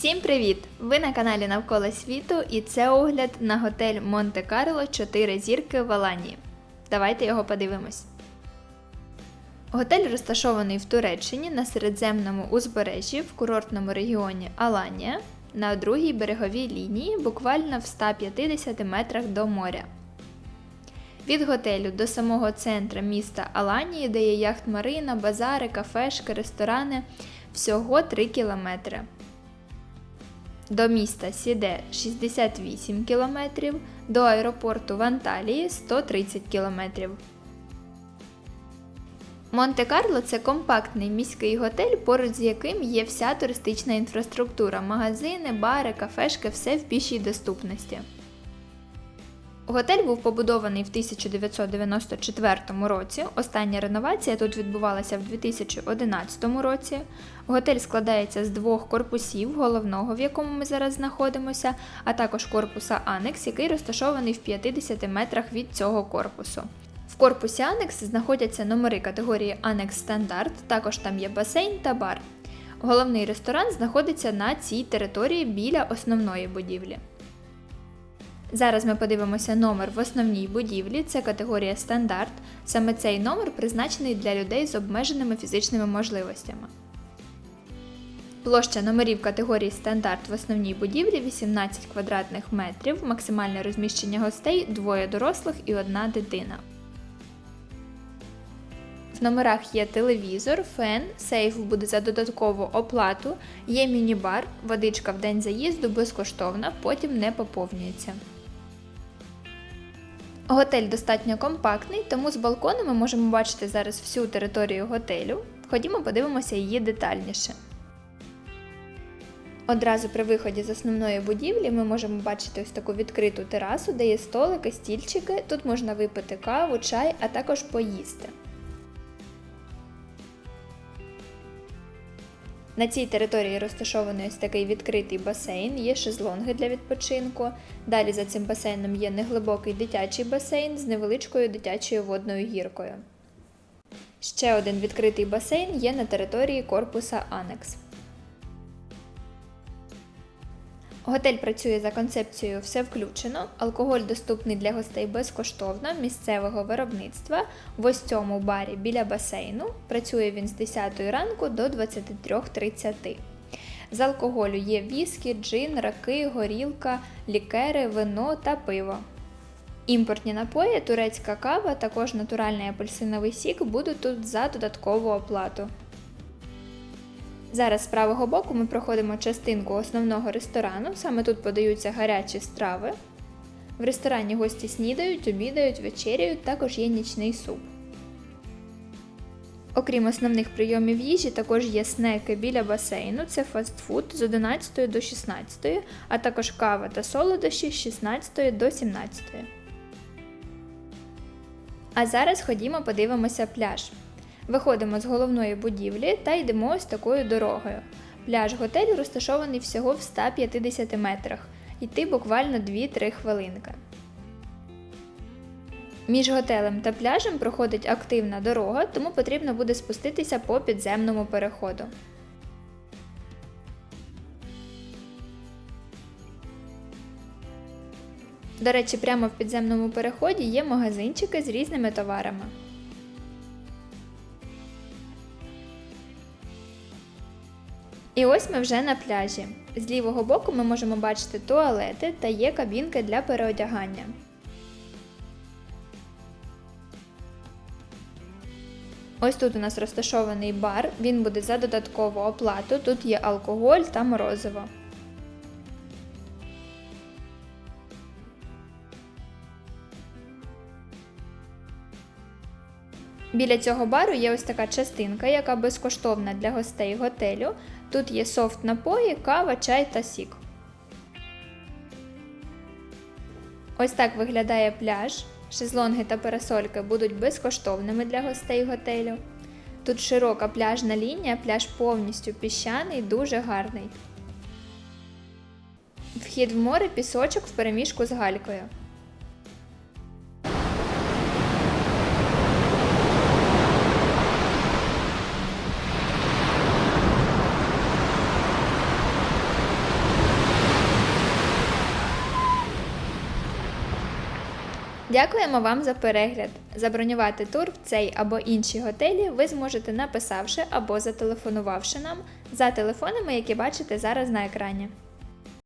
Всім привіт! Ви на каналі Навколо світу і це огляд на готель Монте-Карло 4 зірки в Аланії. Давайте його подивимось. Готель розташований в Туреччині на середземному узбережжі в курортному регіоні Аланія на другій береговій лінії, буквально в 150 метрах до моря. Від готелю до самого центра міста Аланії, де є яхт Марина, базари, кафешки, ресторани всього 3 кілометри. До міста Сіде 68 км, до аеропорту в Анталії 130 км. Монте-Карло це компактний міський готель, поруч з яким є вся туристична інфраструктура, магазини, бари, кафешки, все в пішій доступності. Готель був побудований в 1994 році. Остання реновація тут відбувалася в 2011 році. Готель складається з двох корпусів, головного, в якому ми зараз знаходимося, а також корпуса Анекс, який розташований в 50 метрах від цього корпусу. В корпусі Анекс знаходяться номери категорії Анекс Стандарт, також там є басейн та бар. Головний ресторан знаходиться на цій території біля основної будівлі. Зараз ми подивимося номер в основній будівлі, це категорія стандарт. Саме цей номер призначений для людей з обмеженими фізичними можливостями. Площа номерів категорії стандарт в основній будівлі 18 квадратних метрів, максимальне розміщення гостей двоє дорослих і одна дитина. В номерах є телевізор, фен, сейф буде за додаткову оплату, є міні-бар, водичка в день заїзду безкоштовна, потім не поповнюється. Готель достатньо компактний, тому з балкону ми можемо бачити зараз всю територію готелю. Ходімо, подивимося її детальніше. Одразу при виході з основної будівлі ми можемо бачити ось таку відкриту терасу, де є столики, стільчики. Тут можна випити каву, чай, а також поїсти. На цій території розташований ось такий відкритий басейн, є шезлонги для відпочинку. Далі за цим басейном є неглибокий дитячий басейн з невеличкою дитячою водною гіркою. Ще один відкритий басейн є на території корпуса Анекс. Готель працює за концепцією Все включено. Алкоголь доступний для гостей безкоштовно місцевого виробництва в ось цьому барі біля басейну. Працює він з 10 ранку до 23.30. З алкоголю є віскі, джин, раки, горілка, лікери, вино та пиво. Імпортні напої, турецька кава, також натуральний апельсиновий сік будуть тут за додаткову оплату. Зараз з правого боку ми проходимо частинку основного ресторану, саме тут подаються гарячі страви. В ресторані гості снідають, обідають, вечеряють, також є нічний суп. Окрім основних прийомів їжі, також є снеки біля басейну, це фастфуд з 11 до 16, а також кава та солодощі з 16 до 17. А зараз ходімо подивимося пляж. Виходимо з головної будівлі та йдемо ось такою дорогою. Пляж готелю розташований всього в 150 метрах. Йти буквально 2-3 хвилинки. Між готелем та пляжем проходить активна дорога, тому потрібно буде спуститися по підземному переходу. До речі, прямо в підземному переході є магазинчики з різними товарами. І ось ми вже на пляжі. З лівого боку ми можемо бачити туалети та є кабінки для переодягання. Ось тут у нас розташований бар, він буде за додаткову оплату. Тут є алкоголь та морозиво. Біля цього бару є ось така частинка, яка безкоштовна для гостей готелю. Тут є софт напої, кава, чай та сік. Ось так виглядає пляж. Шезлонги та парасольки будуть безкоштовними для гостей готелю. Тут широка пляжна лінія, пляж повністю піщаний, дуже гарний. Вхід в море пісочок в переміжку з галькою. Дякуємо вам за перегляд. Забронювати тур в цей або інші готелі ви зможете написавши або зателефонувавши нам за телефонами, які бачите зараз на екрані.